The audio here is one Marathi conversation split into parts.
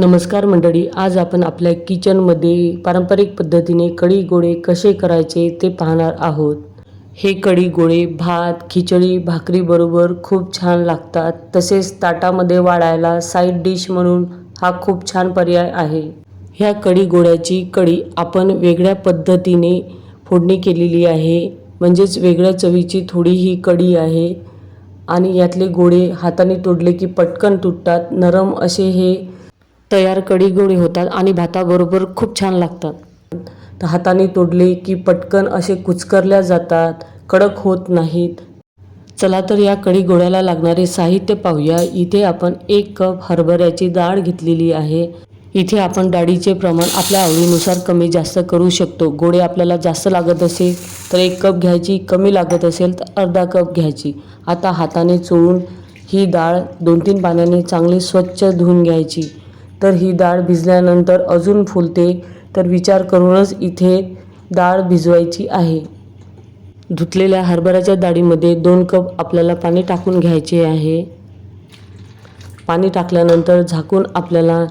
नमस्कार मंडळी आज आपण आपल्या किचनमध्ये पारंपरिक पद्धतीने कढी गोळे कसे करायचे ते पाहणार आहोत. हे कढी गोळे भात खिचडी भाकरीबरोबर खूप छान लागतात. तसेच ताटामध्ये वाढायला साईड डिश म्हणून हा खूप छान पर्याय आहे. ह्या कढी गोळ्याची कढी आपण वेगळ्या पद्धतीने फोडणी केलेली आहे. म्हणजेच वेगळ्या चवीची थोडी ही कढी आहे. आणि यातले गोळे हाताने तोडले की पटकन तुटतात. नरम असे हे तयार कढी गोळे होतात आणि भाताबरोबर खूप छान लागतात. तर हाताने तोडले की पटकन असे कुचकरल्या जातात. कडक होत नाहीत. चला तर या कढी गोळ्याला लागणारे साहित्य पाहूया. इथे आपण एक कप हरभऱ्याची डाळ घेतलेली आहे. इथे आपण डाळीचे प्रमाण आपल्या आवडीनुसार कमी जास्त करू शकतो. गोळे आपल्याला जास्त लागत असेल तर एक कप घ्यायची. कमी लागत असेल तर अर्धा कप घ्यायची. आता हाताने चोळून ही डाळ दोन तीन पाण्याने चांगली स्वच्छ धुवून घ्यायची. तर ही डाळ भिजल्यानंतर अजून फुलते तर विचार करूनच इथे डाळ भिजवायची आहे. धुतलेल्या हरभऱ्याच्या डाळीमध्ये दोन कप आपल्याला पाणी टाकून घ्यायचे आहे. पाणी टाकल्यानंतर झाकून आपल्याला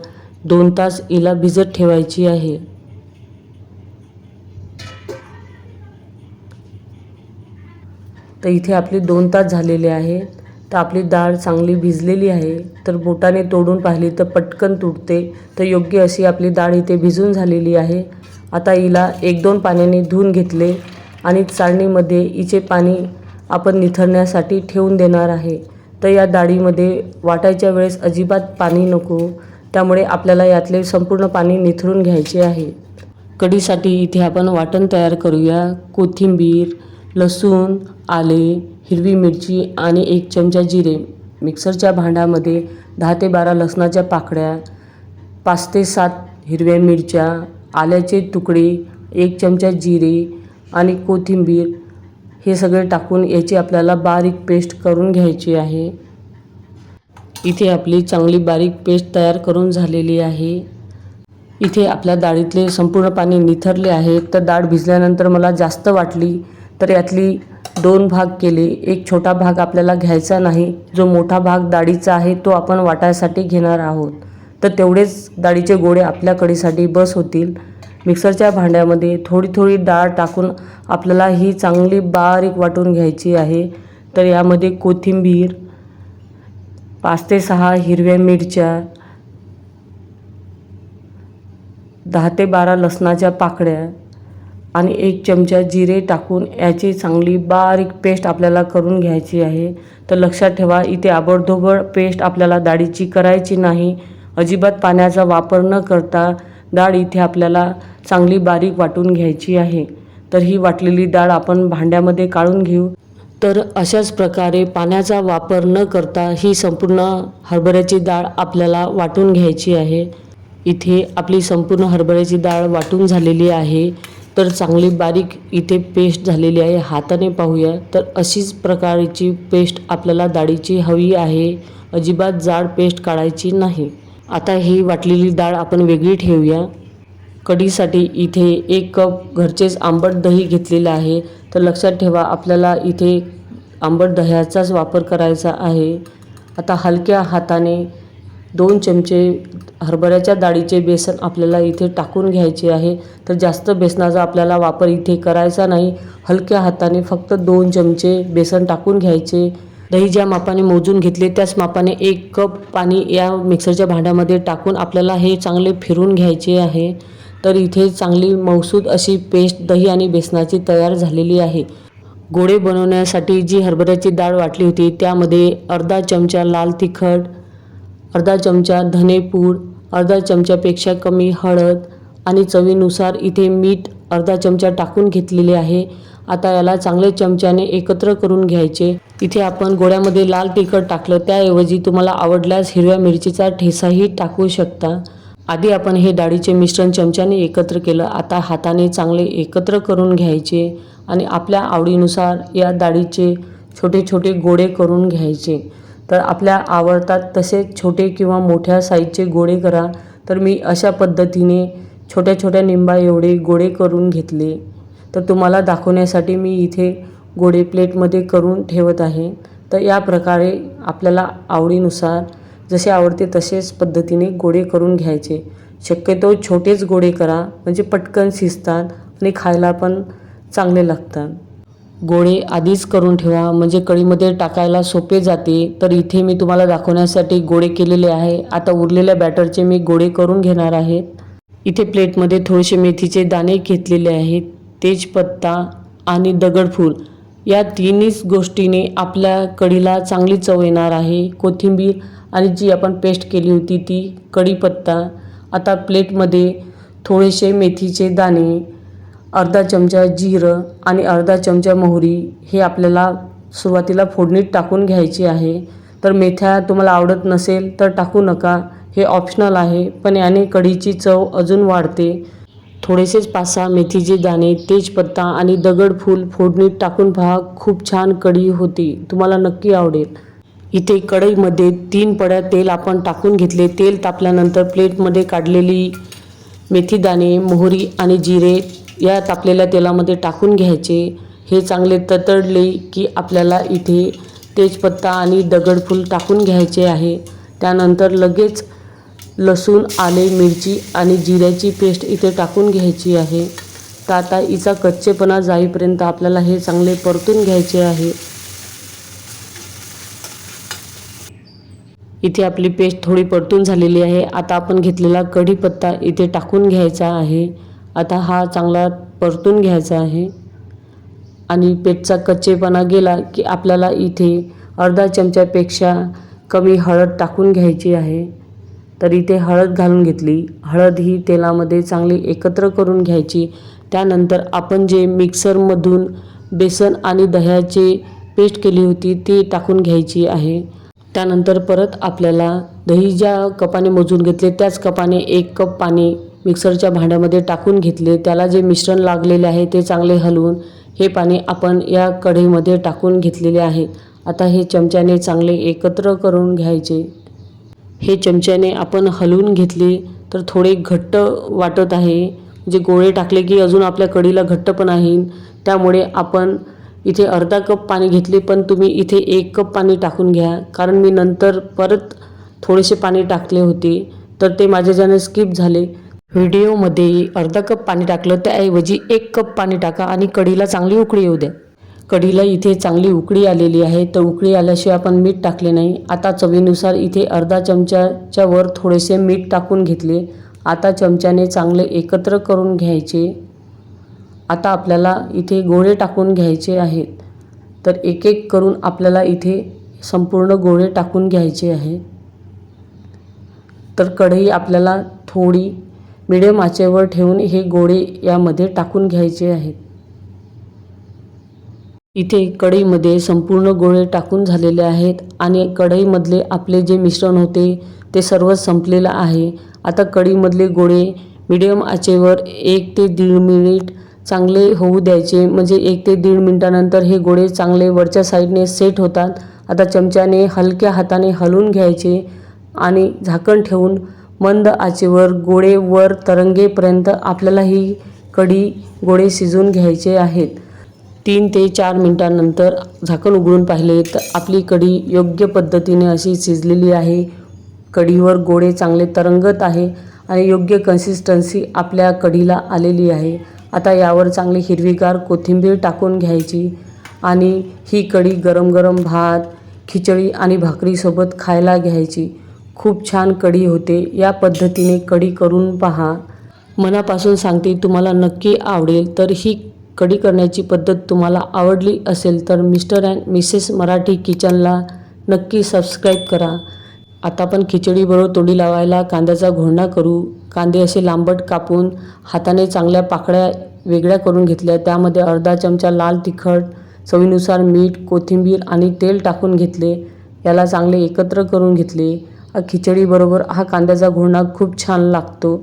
दोन तास इला भिजत ठेवायची आहे. तर इथे आपले दोन तास झालेले आहे. तर आपली डाळ चांगली भिजलेली आहे तर बोटाने तोडून पाहिली तर पटकन तुटते तर योग्य अशी आपली डाळ इथे भिजून झालेली आहे. आता हिला एक दोन पाण्याने धुवून घेतले आणि चाळणीमध्ये हिचे पाणी आपण निथरण्यासाठी ठेवून देणार आहे. तर या डाळीमध्ये वाटायच्या वेळेस अजिबात पाणी नको त्यामुळे आपल्याला यातले संपूर्ण पाणी निथरून घ्यायचे आहे. कढीसाठी इथे आपण वाटण तयार करूया कोथिंबीर लसूण आले हिरवी मिरची आणि एक चमचा जिरे. मिक्सरच्या भांड्यामध्ये दहा ते बारा लसणाच्या पाकळ्या पाच ते सात हिरव्या मिरच्या आल्याचे तुकडे एक चमचा जिरे आणि कोथिंबीर हे सगळे टाकून याची आपल्याला बारीक पेस्ट करून घ्यायची आहे. इथे आपली चांगली बारीक पेस्ट तयार करून झालेली आहे. इथे आपल्या डाळीतले संपूर्ण पाणी निथरले आहे. तर डाळ भिजल्यानंतर मला जास्त वाटली तर यातली दोन भाग केले. एक छोटा भाग आपल्याला घ्यायचा नाही जो मोठा भाग डाळीचा आहे तो आपण वाटायसाठी घेणार आहोत. तर तेवढेच डाळीचे गोळे आपल्याकडेसाठी बस होतील. मिक्सरच्या भांड्यामध्ये थोडी थोडी डाळ टाकून आपल्याला ही चांगली बारीक वाटून घ्यायची आहे. तर यामध्ये कोथिंबीर पाच ते सहा हिरव्या मिरच्या दहा ते बारा लसणाच्या पाकळ्या आणि एक चमचा जिरे टाकून याची चांगली बारीक पेस्ट आपल्याला करून घ्यायची आहे. तर लक्षात ठेवा इथे आबडधोबड पेस्ट आपल्याला डाळीची करायची नाही. अजिबात पाण्याचा वापर न करता डाळ इथे आपल्याला चांगली बारीक वाटून घ्यायची आहे. तर ही वाटलेली डाळ आपण भांड्यामध्ये काढून घेऊ. तर अशाच प्रकारे पाण्याचा वापर न करता ही संपूर्ण हरभऱ्याची डाळ आपल्याला वाटून घ्यायची आहे. इथे आपली संपूर्ण हरभऱ्याची डाळ वाटून झालेली आहे. तर चांगली बारीक इथे पेस्ट झालेली आहे हाताने पाहूया. तर अशीच प्रकारची पेस्ट आपल्याला डाळीची हवी आहे. अजिबात जाड पेस्ट काढायची नाही. आता ही वाटलेली डाळ आपण वेगळी ठेवूया. कढीसाठी इथे एक कप घरचेच आंबट दही घेतलेलं आहे. तर लक्षात ठेवा आपल्याला इथे आंबट दह्याचाच वापर करायचा आहे. आता हलक्या हाताने दोन चमचे हरभऱ्याच्या डाळीचे बेसन आपल्याला इथे टाकून घ्यायचे आहे. तर जास्त बेसनाचा आपल्याला वापर इथे करायचा नाही. हलक्या हाताने फक्त दोन चमचे बेसन टाकून घ्यायचे. दही ज्या मापाने मोजून घेतले त्याच मापाने एक कप पाणी या मिक्सरच्या भांड्यामध्ये टाकून आपल्याला हे चांगले फिरून घ्यायचे आहे. तर इथे चांगली मौसूद अशी पेस्ट दही आणि बेसनाची तयार झालेली आहे. गोळे बनवण्यासाठी जी हरभऱ्याची डाळ वाटली होती त्यामध्ये अर्धा चमचा लाल तिखट अर्धा चमचा धनेपूड अर्धा चमच्यापेक्षा कमी हळद आणि चवीनुसार इथे मीठ अर्धा चमचा टाकून घेतलेले आहे. आता याला चांगले चमच्याने एकत्र करून घ्यायचे. तिथे आपण गोळ्यामध्ये लाल तिखट टाकलं. त्याऐवजी तुम्हाला आवडल्यास हिरव्या मिरचीचा ठेसाही टाकू शकता. आधी आपण हे डाळीचे मिश्रण चमच्याने एकत्र केलं. आता हाताने चांगले एकत्र करून घ्यायचे आणि आपल्या आवडीनुसार या डाळीचे छोटे छोटे गोळे करून घ्यायचे. तर आपल्या आवडतात तसे छोटे किंवा मोठ्या साईजचे गोळे करा. तर मी अशा पद्धतीने छोट्या छोट्या निंबा एवढे गोळे करून घेतले. तर तुम्हाला दाखवण्यासाठी मी इथे गोळे प्लेटमध्ये करून ठेवत आहे. तर या प्रकारे आपल्याला आवडीनुसार जसे आवडते तसेच पद्धतीने गोळे करून घ्यायचे. शक्यतो छोटेच गोळे करा म्हणजे पटकन शिजतात आणि खायला पण चांगले लागतात. गोळे आधीच करून ठेवा. म्हणजे कढीमध्ये टाकायला सोपे जाते. तर इथे मी तुम्हाला दाखवण्यासाठी गोळे केलेले आहे. आता उरलेल्या बॅटरचे मी गोळे करून घेणार आहेत इथे प्लेटमध्ये थोडेसे मेथीचे दाणे घेतलेले आहेत. तेजपत्ता आणि दगडफूल. या तिन्हीच गोष्टीने आपल्या कढीला चांगली चव येणार आहे. कोथिंबीर आणि जी आपण पेस्ट केली होती ती कढीपत्ता. आता प्लेटमध्ये थोडेसे मेथीचे दाणे. अर्धा चमचा जिरं आणि अर्धा चमचा मोहरी हे आपल्याला सुरुवातीला फोडणीत टाकून घ्यायची आहे. तर मेथ्या तुम्हाला आवडत नसेल तर टाकू नका. हे ऑप्शनल आहे पण याने कढीची चव अजून वाढते. थोडेसेच पाच सहा मेथीचे दाणे तेजपत्ता आणि दगडफूल फोडणीत टाकून पहा. खूप छान कढी होती. तुम्हाला नक्की आवडेल. इथे कढईमध्ये तीन पड्या तेल आपण टाकून घेतले. तेल तापल्यानंतर प्लेटमध्ये काढलेली मेथीदाणे मोहरी आणि जिरे या तापलेल्या तेलामध्ये टाकून घ्यायचे. हे चांगले ततडले की आपल्याला इथे तेजपत्ता आणि दगडफूल टाकून घ्यायचे आहे. त्यानंतर लगेच लसूण आले मिरची आणि जिऱ्याची पेस्ट इथे टाकून घ्यायची आहे. तर आता हिचा कच्चेपणा जाईपर्यंत आपल्याला हे चांगले परतून घ्यायचे आहे. इथे आपली पेस्ट थोडी परतून झालेली आहे. आता आपण घेतलेला कढीपत्ता इथे टाकून घ्यायचा आहे. आता हा चांगला परतून घ्यायचा आहे. आणि पेटचा कच्चेपणा गेला की आपल्याला इथे अर्धा चमच्यापेक्षा कमी हळद टाकून घ्यायची आहे. तर इथे हळद घालून घेतली. हळद ही तेलामध्ये चांगली एकत्र करून घ्यायची. त्यानंतर आपण जे मिक्सरमधून बेसन आणि दह्याचे पेस्ट केली होती ती टाकून घ्यायची आहे. त्यानंतर परत आपल्याला दही ज्या कपाने मोजून घेतले त्याच कपाने एक कप पाणी मिक्सरच्या भांड्यामध्ये टाकून घेतले. त्याला जे मिश्रण लागलेले आहे ते चांगले हलवून हे पाणी आपण या कढईमध्ये टाकून घेतलेले आहे. आता हे चमच्याने चांगले एकत्र करून घ्यायचे. हे चमच्याने आपण हलवून घेतले तर थोडे घट्ट वाटत आहे. म्हणजे गोळे टाकले की अजून आपल्या कढीला घट्टपणा आहे. त्यामुळे आपण इथे अर्धा कप पाणी घेतले पण तुम्ही इथे एक कप पाणी टाकून घ्या. कारण मी नंतर परत थोडेसे पाणी टाकले होते. तर ते माझ्याच्याने स्किप झाले. व्हिडिओमध्ये अर्धा कप पाणी टाकलं त्याऐवजी एक कप पाणी टाका आणि कढीला चांगली उकळी येऊ द्या. कढीला इथे चांगली उकळी आलेली आहे. तर उकळी आल्याशिवाय आपण मीठ टाकले नाही. आता चवीनुसार इथे अर्धा चमच्याच्या वर थोडेसे मीठ टाकून घेतले. आता चमच्याने चांगले एकत्र करून घ्यायचे. आता आपल्याला इथे गोळे टाकून घ्यायचे आहेत. तर एक एक करून आपल्याला इथे संपूर्ण गोळे टाकून घ्यायचे आहे तर कढई आपल्याला थोडी मिडियम आचेवर ठेवून हे गोळे यामध्ये टाकून घ्यायचे आहेत. इथे कढईमध्ये संपूर्ण गोळे टाकून झालेले आहेत आणि कढईमधले आपले जे मिश्रण होते ते सर्व संपलेलं आहे. आता कढईमधले गोळे मिडियम आचेवर एक ते दीड मिनिट चांगले होऊ द्यायचे. म्हणजे एक ते दीड मिनटानंतर हे गोळे चांगले वरच्या साईडने सेट होतात. आता चमच्याने हलक्या हाताने हलवून घ्यायचे आणि झाकण ठेवून मंद आचेवर गोळे वर तरंगेपर्यंत आपल्याला ही कढी गोळे शिजवून घ्यायचे आहेत. तीन ते चार मिनटानंतर झाकण उघडून पाहिले तर आपली कढी योग्य पद्धतीने अशी शिजलेली आहे. कढीवर गोळे चांगले तरंगत आहे आणि योग्य कन्सिस्टन्सी आपल्या कढीला आलेली आहे. आता यावर चांगली हिरवीगार कोथिंबीर टाकून घ्यायची आणि ही कढी गरम गरम भात खिचडी आणि भाकरीसोबत खायला घ्यायची. खूप छान कढी होते. या पद्धतीने कढी करून पहा. मनापासून सांगते तुम्हाला नक्की आवडेल. तर ही कढी करण्याची पद्धत तुम्हाला आवडली असेल तर मिस्टर अँड मिसेस मराठी किचनला नक्की सबस्क्राईब करा. आता आपण खिचडीबरोबर तोंडी लावायला कांद्याचा घोळणा करू. कांदे असे लांबट कापून हाताने चांगल्या पाकळ्या वेगळ्या करून घेतल्या. त्यामध्ये अर्धा चमचा लाल तिखट चवीनुसार मीठ कोथिंबीर आणि तेल टाकून घेतले. याला चांगले एकत्र करून घेतले. खिचडीबरोबर हा कांद्याचा घोळणा खूप छान लागतो.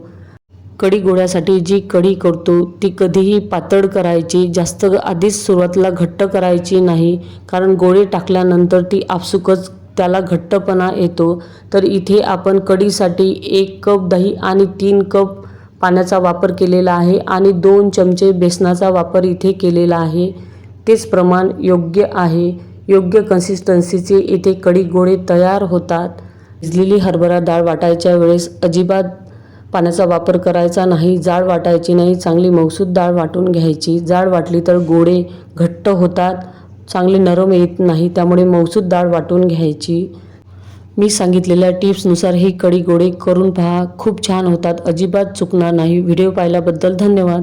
कढी गोळ्यासाठी जी कढी करतो ती कधीही पातळ करायची जास्त आधीच सुरुवातीला घट्ट करायची नाही कारण गोळे टाकल्यानंतर ती आपसुकच त्याला घट्टपणा येतो. तर इथे आपण कढीसाठी एक कप दही आणि तीन कप पाण्याचा वापर केलेला आहे आणि दोन चमचे बेसनाचा वापर इथे केलेला आहे. तेच प्रमाण योग्य आहे. योग्य कन्सिस्टन्सीचे इथे कढी गोळे तयार होतात. भिजलेली हरभरा डाळ वाटायच्या वेळेस अजिबात पाण्याचा वापर करायचा नाही. जाड वाटायची नाही. चांगली मौसूद डाळ वाटून घ्यायची. जाड वाटली तर गोडे घट्ट होतात. चांगले नरम येत नाही त्यामुळे मौसूद डाळ वाटून घ्यायची. मी सांगितलेल्या टिप्सनुसार ही कडी गोळे करून पहा. खूप छान होतात. अजिबात चुकणार नाही. व्हिडिओ पाहिल्याबद्दल धन्यवाद.